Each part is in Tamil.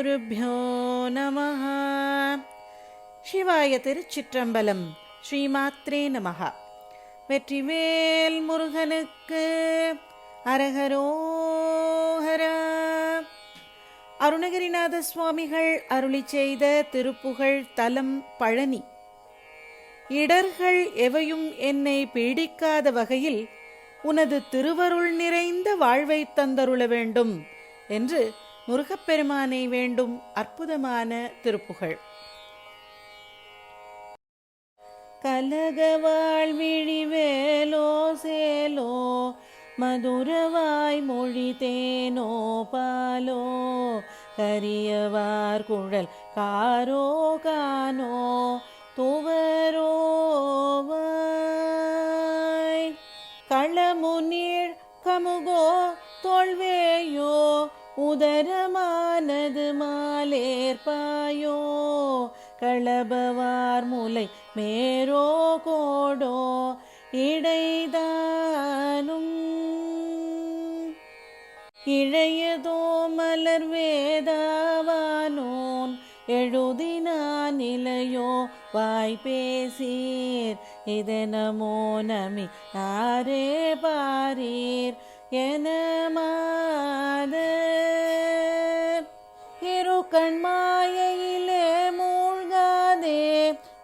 ஸ்ரீகுருभ्यो நம சிவாய திருச்சிற்றம்பலம் ஸ்ரீமாத்ரே நமஹ வெற்றிவேல் முருகனுக்கு அரகரோஹரா அருணகிரிநாத சுவாமிகள் அருளி செய்த திருப்புகழ் தலம் பழனி இடர்கள் எவையும் என்னை பீடிக்காத வகையில் உனது திருவருள் நிறைந்த வாழ்வை தந்தருள வேண்டும் என்று முருகப்பெருமானை வேண்டும் அற்புதமான திருப்புகழ். கலக வாழ்விழிவேலோ சேலோ மதுரவாய் மொழி தேனோ பாலோ கரியவார் குழல் காரோ கானோ துவரோவாய் களமுனீழ் கமுகோ தோல்வேயோ உதரமானது மாலேற்பாயோ களபவார் முலை மேரோ கோடோ இடைதானும் இழையதோ மலர் வேதாவானோன் எழுதினான் நிலையோ வாய் பேசீர் இதனமோ நமி ஆரே பாரீர் என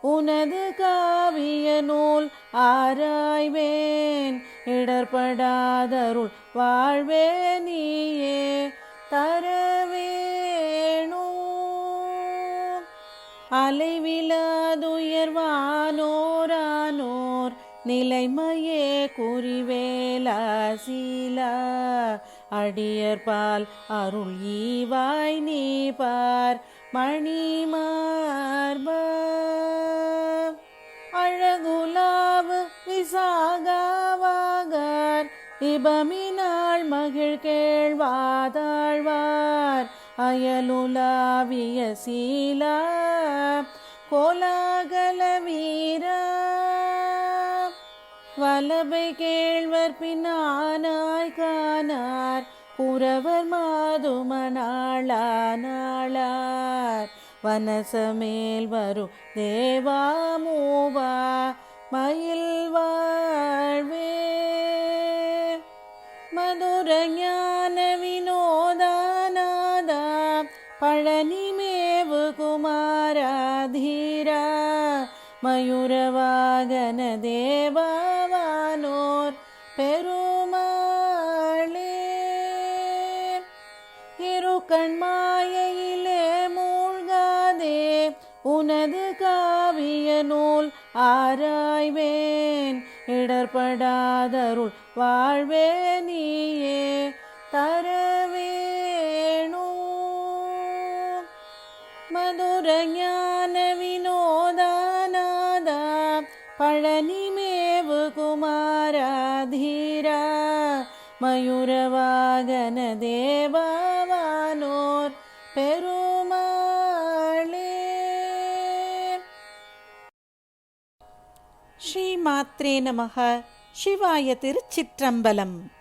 உனது காவிய நூல் ஆராய்வேன் இடர்படாதருள் வாழ்வே நீயே தரவேணும் அலைவிலாதுயர்வானோரானோர் நிலைமையே குறிவேலா சீலா அடியர்பால் அருள் ஈவாய் நீ பார் மணி அழகுலாவு விசாகாவாகார். இபமினாள் மகிழ் கேழ்வாதாழ்வார் அயலுலாவிய சீலா. கோலாகல வீரா. வலபை கேழ்வர் பின்னானாய் காணார். குறவர் மாதுமனாளானாளார் வனசமேல் வரும் தேவா மூவா மயில் வாழ்வே. மதுர ஞான வினோதானாதா பழனிமேவு குமாராதீரா. மயூரவாகன தேவாவானோர் பெரும் கண் மாயையிலே மூழ்காதே உனது காவிய நூல் ஆராய்வேன். இடர்படாதருள் வாழ்வே நீயே தரவேணு. மதுர ஞான வினோதானாதா பழனிமேவு குமாராதீரா. மயூரவாகன தேவா பெருமாளே. ஸ்ரீமாத்ரே நமக. சிவாய திருச்சிற்றம்பலம்.